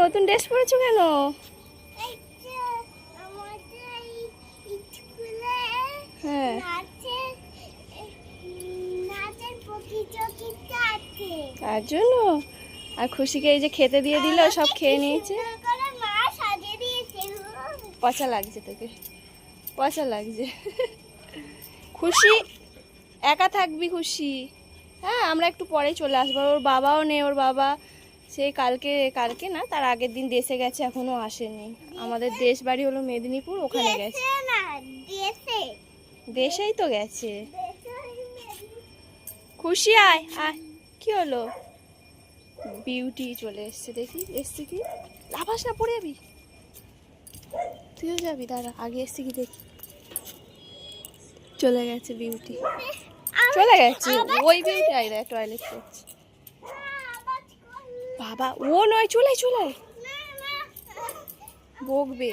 নতুন ড্রেস পরেছো কেন? হ্যাঁ। তার জন্য? আর খুশিকে এই যে খেতে দিয়ে দিল সব খেয়ে নিয়েছে। পচা লাগছে তোকে। পচা লাগছে। খুশি? একা থাকবি খুশি? হ্যাঁ আমরা একটু পরে চলে আসব। ওর বাবাও নেই ওর বাবা সেই কালকে কালকে না তার আগের দিন দেশে গেছে এখনও আসেনি। আমাদের দেশ বাড়ি হলো মেদিনীপুর ওখানে গেছে। দেশে। দেশেই তো গেছে। খুশি আয় আয়। কি হলো? বিউটি চলে এসছে দেখি এসছে কি? লাফাস না পড়ে যাবি। তুইও যাবি দাঁড়া আগে এসছে কি দেখি। চলে গেছে বিউটি। চলে গেছে? ওই বিউটি আয় টয়লেট করছে। বাবা ও নয় চলে চলে। বকবে।